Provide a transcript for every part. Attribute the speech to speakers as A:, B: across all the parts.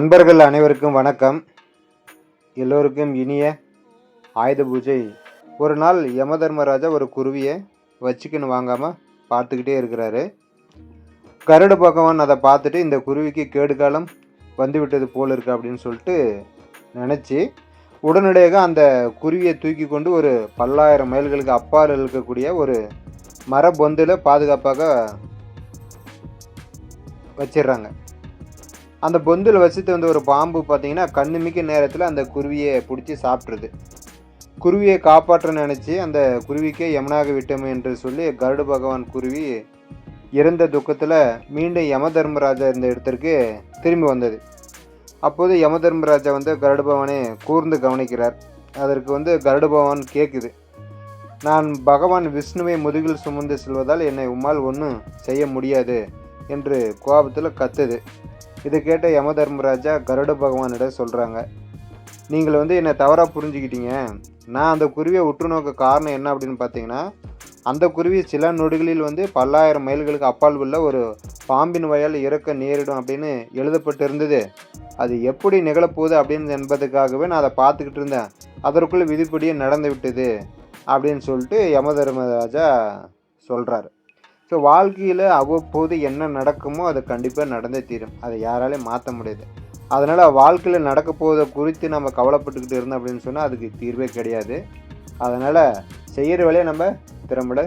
A: நண்பர்கள் அனைவருக்கும் வணக்கம். எல்லோருக்கும் இனிய ஆயுத பூஜை. ஒரு நாள் யமதர்மராஜா ஒரு குருவியை வச்சுக்கின்னு வாங்காமல் பார்த்துக்கிட்டே இருக்கிறாரு. கருடு பகவான் அதை பார்த்துட்டு இந்த குருவிக்கு கேடு காலம் வந்து விட்டது போல் இருக்கு அப்படின்னு சொல்லிட்டு நினச்சி உடனடியாக அந்த குருவியை தூக்கி கொண்டு ஒரு பல்லாயிரம் மைல்களுக்கு அப்பால் இருக்கக்கூடிய ஒரு மரபொந்தில் பாதுகாப்பாக வச்சிடுறாங்க. அந்த பொந்தில் வசித்து வந்த ஒரு பாம்பு பார்த்தீங்கன்னா கண்ணுமிக்க நேரத்தில் அந்த குருவியை பிடிச்சி சாப்பிட்ருது குருவியை காப்பாற்ற நினச்சி அந்த குருவிக்கே யமனாக விட்டோம் என்று சொல்லி கருடு பகவான் குருவி இறந்த துக்கத்தில் மீண்டும் யம தர்மராஜா இருந்த இடத்திற்கு திரும்பி வந்தது. அப்போது யம தர்மராஜா வந்து கருடு பகவானை கூர்ந்து கவனிக்கிறார். அதற்கு வந்து கருடு பகவான் கேட்குது நான் பகவான் விஷ்ணுவை முதுகில் சுமந்து செல்வதால் என்னை உம்மால் ஒன்றும் செய்ய முடியாது என்று கோபத்தில் கத்துது. இதை கேட்ட யம தர்மராஜா கருட பகவானிடம் சொல்கிறாங்க நீங்கள் வந்து என்னை தவறாக புரிஞ்சுக்கிட்டீங்க. நான் அந்த குருவியை உற்று நோக்க காரணம் என்ன அப்படின்னு பார்த்தீங்கன்னா அந்த குருவி சில நொடிகளில் வந்து பல்லாயிரம் மைல்களுக்கு அப்பால் உள்ள ஒரு பாம்பின் வயல் இறக்க நேரிடும் அப்படின்னு எழுதப்பட்டு இருந்தது. அது எப்படி நிகழப்போகுது அப்படின்னு என்பதுக்காகவே நான் அதை பார்த்துக்கிட்டு இருந்தேன். அதற்குள்ளே விதிப்படியே நடந்து விட்டது அப்படின்னு சொல்லிட்டு யம தர்மராஜா சொல்கிறாரு ஸோ வாழ்க்கையில் அவ்வப்போது என்ன நடக்குமோ அது கண்டிப்பாக நடந்தே தீரும். அதை யாராலையும் மாற்ற முடியாது. அதனால் வாழ்க்கையில் நடக்க போவதை குறித்து நம்ம கவலைப்பட்டுக்கிட்டு இருந்தோம் அப்படின்னு சொன்னால் அதுக்கு தீர்வே கிடையாது. அதனால் செய்கிற வேலையை நம்ம திறம்பட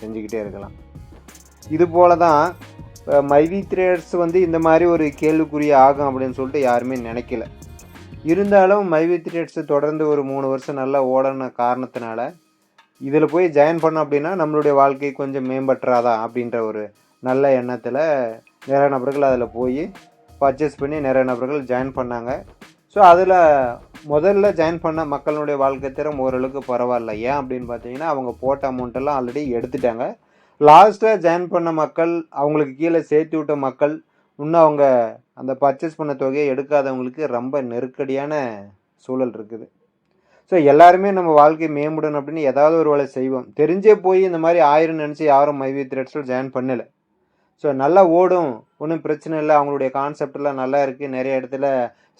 A: செஞ்சுக்கிட்டே இருக்கலாம். இது போல தான் மைவி த்ரேடர்ஸ் வந்து இந்த மாதிரி ஒரு கேள்விக்குரிய ஆகும் அப்படின்னு சொல்லிட்டு யாருமே நினைக்கல. இருந்தாலும் மைவி த்ரேட்ஸ் தொடர்ந்து ஒரு மூணு வருஷம் நல்லா ஓடன காரணத்தினால இதில் போய் ஜாயின் பண்ணோம் அப்படின்னா நம்மளுடைய வாழ்க்கை கொஞ்சம் மேம்பட்டுறாதா அப்படின்ற ஒரு நல்ல எண்ணத்தில் நிறைய நபர்கள் அதில் போய் பர்ச்சேஸ் பண்ணி நிறைய நபர்கள் ஜாயின் பண்ணாங்க. ஸோ அதில் முதல்ல ஜாயின் பண்ண மக்களுடைய வாழ்க்கை திறம் ஓரளவுக்கு பரவாயில்ல. ஏன் அப்படின்னு பார்த்தீங்கன்னா அவங்க போட்ட அமௌண்ட்டெல்லாம் ஆல்ரெடி எடுத்துட்டாங்க. லாஸ்ட்டாக ஜாயின் பண்ண மக்கள் அவங்களுக்கு கீழே சேர்த்து விட்ட மக்கள் இன்னும் அவங்க அந்த பர்ச்சேஸ் பண்ண தொகையை எடுக்காதவங்களுக்கு ரொம்ப நெருக்கடியான சூழல் இருக்குது. ஸோ எல்லாருமே நம்ம வாழ்க்கை மேம்படணும் அப்படின்னு ஏதாவது ஒரு வேலை செய்வோம். தெரிஞ்சே போய் இந்த மாதிரி ஆயிரம் நினச்சி யாரும் மைவி த்ரெட்ஸில் ஜாயின் பண்ணலை. ஸோ நல்லா ஓடும். ஒன்றும் பிரச்சனை இல்லை. அவங்களுடைய கான்செப்டெல்லாம் நல்லா இருக்குது நிறைய இடத்துல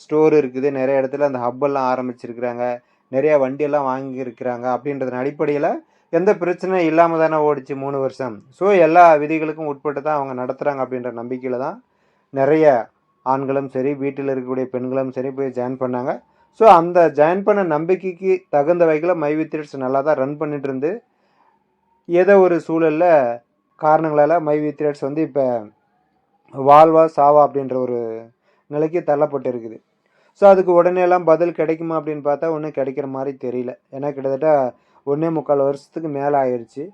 A: ஸ்டோர் இருக்குது. நிறைய இடத்துல அந்த ஹப்பெல்லாம் ஆரம்பிச்சிருக்கிறாங்க. நிறைய வண்டியெல்லாம் வாங்கியிருக்கிறாங்க. அப்படின்றதன் அடிப்படையில் எந்த பிரச்சனையும் இல்லாமல் தானே ஓடிச்சு மூணு வருஷம். ஸோ எல்லா விதிகளுக்கும் உட்பட்டு தான் அவங்க நடத்துகிறாங்க அப்படின்ற நம்பிக்கையில் தான் நிறைய ஆண்களும் சரி வீட்டில் இருக்கக்கூடிய பெண்களும் சரி போய் ஜாயின் பண்ணாங்க. ஸோ அந்த ஜாயின் பண்ண நம்பிக்கைக்கு தகுந்த வகையில் மை வித்ரேட்ஸ் நல்லா தான் ரன் பண்ணிட்டு இருந்து ஏதோ ஒரு சூழலில் காரணங்களால் மை வித்ரேட்ஸ் வந்து இப்போ வாழ்வா சாவா அப்படின்ற ஒரு நிலைக்கு தள்ளப்பட்டு இருக்குது ஸோ அதுக்கு உடனே எல்லாம் பதில் கிடைக்குமா அப்படின்னு பார்த்தா ஒன்றும் கிடைக்கிற மாதிரி தெரியல. ஏன்னா கிட்டத்தட்ட ஒன்றே முக்கால் வருஷத்துக்கு மேலே ஆயிடுச்சு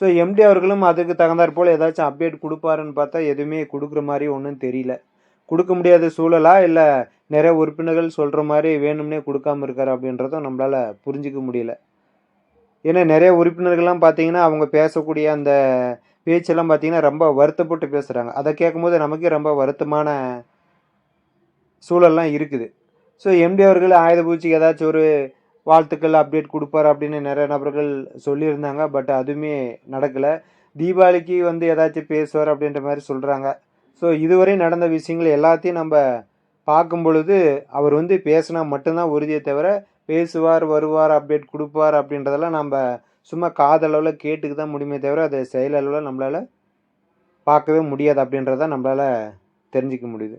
A: ஸோ எம்டி அவர்களும் அதுக்கு தகுந்தாற் போல் ஏதாச்சும் அப்டேட் கொடுப்பாருன்னு பார்த்தா எதுவுமே கொடுக்குற மாதிரி ஒன்றும் தெரியல. கொடுக்க முடியாத சூழலா இல்லை நிறைய உறுப்பினர்கள் சொல்கிற மாதிரி வேணும்னே கொடுக்காம இருக்கார் அப்படின்றதும் நம்மளால் புரிஞ்சிக்க முடியல. ஏன்னா நிறைய உறுப்பினர்கள்லாம் பார்த்தீங்கன்னா அவங்க பேசக்கூடிய அந்த பேச்செல்லாம் பார்த்தீங்கன்னா ரொம்ப வருத்தப்பட்டு பேசுகிறாங்க அதை கேட்கும்போது நமக்கே ரொம்ப வருத்தமான சூழல்லாம் இருக்குது. ஸோ எம்டி அவர்கள் ஆயுத பூச்சிக்கு ஏதாச்சும் ஒரு வாழ்த்துக்கள் அப்டேட் கொடுப்பார் அப்படின்னு நிறைய நபர்கள் சொல்லியிருந்தாங்க. பட் அதுவுமே நடக்கலை. தீபாவளிக்கு வந்து ஏதாச்சும் பேசுவார் அப்படின்ற மாதிரி சொல்கிறாங்க ஸோ இதுவரை நடந்த விஷயங்கள் எல்லாத்தையும் நம்ம பார்க்கும் பொழுது அவர் வந்து பேசினா மட்டும்தான் உறுதியை தவிர பேசுவார் வருவார் அப்டேட் கொடுப்பார் அப்படின்றதெல்லாம் நம்ம சும்மா காதளவில் கேட்டுக்கு தான் முடியுமே தவிர அதை செயலளவில் நம்மளால் பார்க்கவே முடியாது அப்படின்றத நம்மளால் தெரிஞ்சிக்க முடியுது.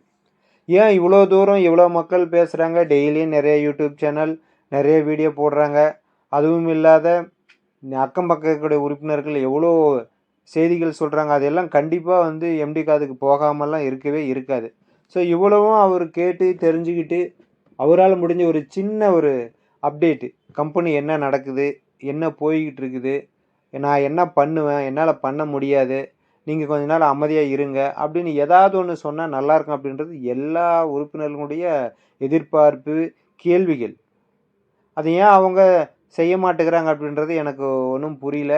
A: ஏன் இவ்வளோ தூரம் இவ்வளோ மக்கள் பேசுகிறாங்க டெய்லியும் நிறைய யூடியூப் சேனல் நிறைய வீடியோ போடுறாங்க. அதுவும் இல்லாத அக்கம் பக்கக்கூடிய உறுப்பினர்கள் எவ்வளோ செய்திகள் சொல்கிறாங்க அதெல்லாம் கண்டிப்பாக வந்து எம்டி காதுக்கு போகாமலாம் இருக்கவே இருக்காது. ஸோ இவ்வளவும் அவர் கேட்டு தெரிஞ்சுக்கிட்டு அவரால் முடிஞ்ச ஒரு சின்ன ஒரு அப்டேட்டு கம்பெனி என்ன நடக்குது என்ன போய்கிட்டு இருக்குது நான் என்ன பண்ணுவேன் என்னால் பண்ண முடியாது நீங்கள் கொஞ்ச நாள் அமைதியாக இருங்க அப்படின்னு ஏதாவது ஒன்று சொன்னால் நல்லாயிருக்கும் அப்படின்றது எல்லா உறுப்பினர்களுடைய எதிர்பார்ப்பு கேள்விகள். அது ஏன் அவங்க செய்ய மாட்டேங்கிறாங்க அப்படின்றது எனக்கு ஒன்றும் புரியல.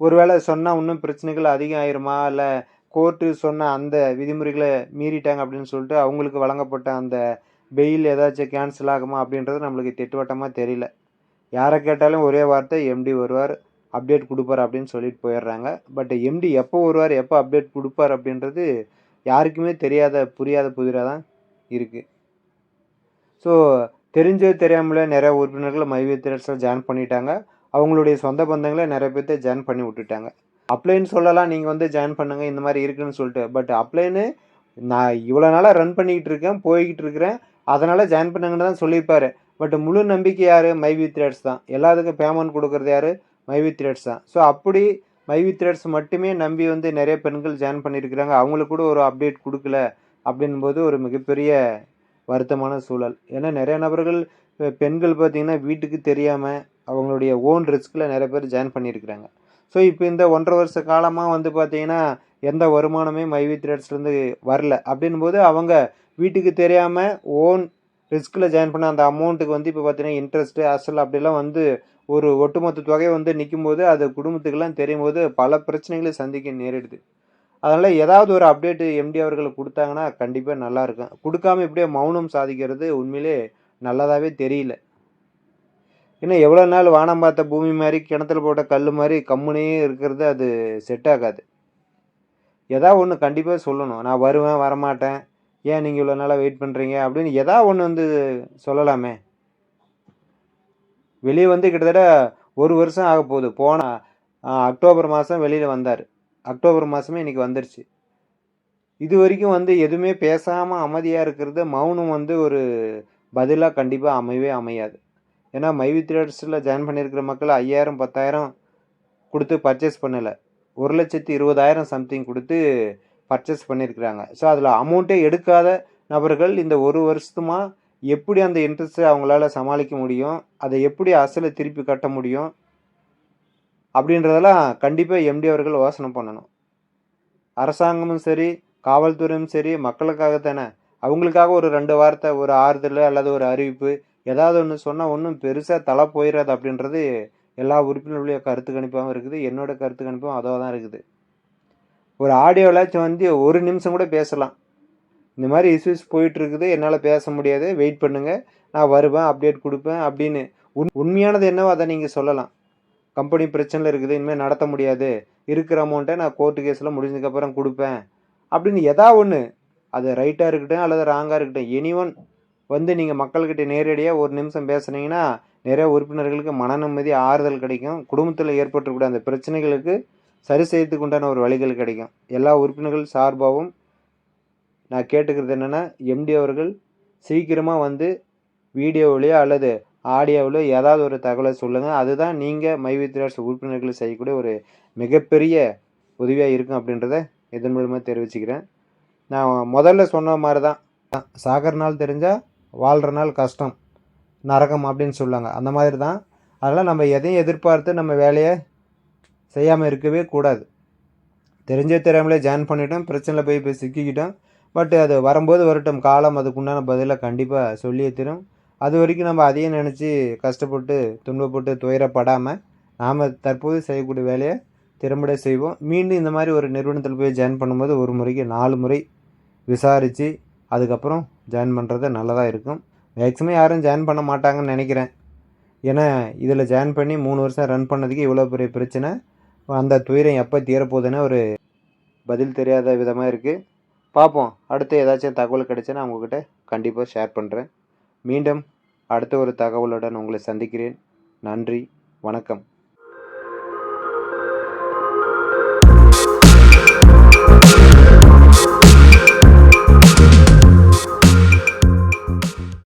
A: ஒருவேளை சொன்னால் இன்னும் பிரச்சனைகள் அதிகம் ஆயிருமா? இல்லை கோர்ட்டு சொன்ன அந்த விதிமுறைகளை மீறிட்டாங்க அப்படின்னு சொல்லிட்டு அவங்களுக்கு வழங்கப்பட்ட அந்த பெயில் ஏதாச்சும் கேன்சல் ஆகுமா அப்படின்றது நம்மளுக்கு திட்டவட்டமாக தெரியல. யாரை கேட்டாலும் ஒரே வார்த்தை எம்டி வருவார் அப்டேட் கொடுப்பார் அப்படின்னு சொல்லிட்டு போயிடுறாங்க. பட் எம்டி எப்போ வருவார் எப்போ அப்டேட் கொடுப்பார் அப்படின்றது யாருக்குமே தெரியாத புரியாத புதிராக தான் இருக்குது ஸோ தெரிஞ்சது தெரியாமலே நிறைய உறுப்பினர்கள் மைவி த்ரெட்ஸில் ஜாயின் பண்ணிட்டாங்க. அவங்களுடைய சொந்த பந்தங்களை நிறைய பேர்த்த ஜாயின் பண்ணி விட்டுட்டாங்க. அப்ளைன்னு சொல்லலாம் நீங்கள் வந்து ஜாயின் பண்ணுங்கள் இந்த மாதிரி இருக்குன்னு சொல்லிட்டு. பட் அப்ளைன்னு நான் இவ்வளோ நாளாக ரன் பண்ணிக்கிட்டு இருக்கேன் போய்கிட்டு இருக்கிறேன். அதனால் ஜாயின் பண்ணுங்கன்னு தான் சொல்லியிருப்பார். பட் முழு நம்பிக்கை யார்? மைவி த்ரெட்ஸ் தான். எல்லாத்துக்கும் பேமெண்ட் கொடுக்குறது யார்? மைவி த்ரெட்ஸ் தான். ஸோ அப்படி மைவி த்ரெட்ஸ் மட்டுமே நம்பி வந்து நிறைய பெண்கள் ஜாயின் பண்ணியிருக்கிறாங்க. அவங்களுக்கு கூட ஒரு அப்டேட் கொடுக்கல அப்படின்போது ஒரு மிகப்பெரிய வருத்தமான சூழல். ஏன்னா நிறைய நபர்கள் பெண்கள் பார்த்திங்கன்னா வீட்டுக்கு தெரியாமல் அவங்களுடைய ஓன் ரிஸ்கில் நிறைய பேர் ஜாயின் பண்ணியிருக்கிறாங்க. ஸோ இப்போ இந்த ஒன்றரை வருஷ காலமாக வந்து பார்த்தீங்கன்னா எந்த வருமானமே மைவி த்ரெட்ஸ்லேருந்து வரல. அப்படின் போது அவங்க வீட்டுக்கு தெரியாமல் ஓன் ரிஸ்கில் ஜாயின் பண்ண அந்த அமௌண்ட்டுக்கு வந்து இப்போ பார்த்தீங்கன்னா இன்ட்ரெஸ்ட்டு அசல் அப்படிலாம் வந்து ஒரு ஒட்டுமொத்த தொகை வந்து நிற்கும் போது அது குடும்பத்துக்கெல்லாம் தெரியும் போது பல பிரச்சனைகளை சந்திக்க நேரிடுது. அதனால் ஏதாவது ஒரு அப்டேட்டு எம்டி அவர்கள் கொடுத்தாங்கன்னா கண்டிப்பாக நல்லாயிருக்கும் கொடுக்காமல் கொடுக்காம இப்படியே மௌனம் சாதிக்கிறது உண்மையிலே நல்லதாகவே தெரியல. இன்னும் எவ்வளோ நாள் வானம் பார்த்த பூமி மாதிரி கிணத்துல போட்ட கல் மாதிரி கம்முனே இருக்கிறது அது செட் ஆகாது. எதா ஒன்று கண்டிப்பாக சொல்லணும். நான் வருவேன் வரமாட்டேன். ஏன் நீங்கள் இவ்வளோ நாளாக வெயிட் பண்ணுறீங்க அப்படின்னு எதா ஒன்று வந்து சொல்லலாமே. வெளியே வந்து கிட்டத்தட்ட ஒரு வருஷம் ஆக போகுது. போன அக்டோபர் மாதம் வெளியில் வந்தார். அக்டோபர் மாதமே இன்னைக்கு வந்துருச்சு. இது வரைக்கும் வந்து எதுவுமே பேசாமல் அமைதியாக இருக்கிறது மௌனம் வந்து ஒரு பதிலாக கண்டிப்பாக அமையவே அமையாது. ஏன்னா மைவி த்ரேடர்ஸில் ஜாயின் பண்ணியிருக்கிற மக்கள் ஐயாயிரம் பத்தாயிரம் கொடுத்து பர்ச்சேஸ் பண்ணலை. ஒரு லட்சத்தி இருபதாயிரம் சம்திங் கொடுத்து பர்ச்சேஸ் பண்ணியிருக்கிறாங்க. ஸோ அதில் அமௌண்ட்டே எடுக்காத நபர்கள் இந்த ஒரு வருஷத்துமா எப்படி அந்த இன்ட்ரெஸ்ட்டை அவங்களால சமாளிக்க முடியும்? அதை எப்படி அசலை திருப்பி கட்ட முடியும்? அப்படின்றதெல்லாம் கண்டிப்பாக எம்டி அவர்கள் யோசனை பண்ணணும். அரசாங்கமும் சரி காவல்துறையும் சரி மக்களுக்காக தானே அவங்களுக்காக ஒரு ரெண்டு வார்த்தை ஒரு ஆறுதல் அல்லது ஒரு அறிவிப்பு ஏதாவது ஒன்று சொன்னால் ஒன்றும் பெருசாக தலை போயிடாது அப்படின்றது எல்லா உறுப்பினர்களுடைய கருத்து கணிப்பாகவும் இருக்குது. என்னோட கருத்து கணிப்பும் அதோ தான் இருக்குது. ஒரு ஆடியோலாச்சும் வந்து ஒரு நிமிஷம் கூட பேசலாம். இந்த மாதிரி இஷ்யூஸ் போயிட்டு இருக்குது என்னால் பேச முடியாது. வெயிட் பண்ணுங்கள் நான் வருவேன் அப்டேட் கொடுப்பேன் அப்படின்னு. உண் உண்மையானது என்னவோ அதை நீங்கள் சொல்லலாம். கம்பெனி பிரச்சனையில் இருக்குது. இனிமேல் நடத்த முடியாது. இருக்கிற அமௌண்ட்டை நான் கோர்ட்டு கேஸில் முடிஞ்சதுக்கப்புறம் கொடுப்பேன். அப்படின்னு எதா ஒன்று அது ரைட்டாக இருக்கட்டும் அல்லது ராங்காக இருக்கட்டும். எனி ஒன் வந்து நீங்கள் மக்கள்கிட்ட நேரடியாக ஒரு நிமிஷம் பேசுனீங்கன்னா நிறைய உறுப்பினர்களுக்கு மன நிம்மதி ஆறுதல் கிடைக்கும். குடும்பத்தில் ஏற்பட்டிருக்கக்கூடிய அந்த பிரச்சனைகளுக்கு சரி செய்யறதுக்கு உண்டான ஒரு வழிகள் கிடைக்கும். எல்லா உறுப்பினர்கள் சார்பாகவும் நான் கேட்டுக்கிறது என்னென்னா எம்டி அவர்கள் சீக்கிரமாக வந்து வீடியோவிலையோ அல்லது ஆடியோவிலோ ஏதாவது ஒரு தகவலை சொல்லுங்கள் அதுதான் நீங்கள் மைவித்ராஸ் உறுப்பினர்கள் செய்யக்கூடிய ஒரு மிகப்பெரிய உதவியாக இருக்கும் அப்படின்றத இதன் மூலமாக தெரிவிச்சுக்கிறேன். நான் முதல்ல சொன்ன மாதிரி தான் சாகர் நாள் தெரிஞ்சால் வாழ்கிற நாள் கஷ்டம் நரகம் அப்படின்னு சொல்லுவாங்க. அந்த மாதிரி தான் அதனால் நம்ம எதையும் எதிர்பார்த்து நம்ம வேலையை செய்யாமல் இருக்கவே கூடாது. தெரிஞ்ச தெரியாமலே ஜாயின் பண்ணிட்டோம் பிரச்சனையில் போய் போய் சிக்கிக்கிட்டோம். பட் அது வரும்போது வரட்டும் காலம் அதுக்குண்டான பதிலை கண்டிப்பாக சொல்லியே தரும் அது வரைக்கும் நம்ம அதையும் நினச்சி கஷ்டப்பட்டு துன்பப்பட்டு துயரப்படாமல் நாம் தற்போது செய்யக்கூடிய வேலையை திறம்பட செய்வோம். மீண்டும் இந்த மாதிரி ஒரு நிறுவனத்தில் போய் ஜாயின் பண்ணும்போது ஒரு முறைக்கு நாலு முறை விசாரித்து அதுக்கப்புறம் ஜாயின் பண்ணுறது நல்லதாக இருக்கும். மேக்ஸிமம் யாரும் ஜாயின் பண்ண மாட்டாங்கன்னு நினைக்கிறேன். ஏன்னா இதில் ஜாயின் பண்ணி மூணு வருஷம் ரன் பண்ணதுக்கு இவ்வளோ பெரிய பிரச்சனை. அந்த துயரம் எப்போ தீரப்போகுதுன்னு ஒரு பதில் தெரியாத விதமாக இருக்குது பார்ப்போம். அடுத்து ஏதாச்சும் தகவல் கிடைச்சுன்னா உங்ககிட்ட கண்டிப்பாக ஷேர் பண்ணுறேன் மீண்டும் அடுத்த ஒரு தகவலுடன் உங்களை சந்திக்கிறேன். நன்றி. வணக்கம்.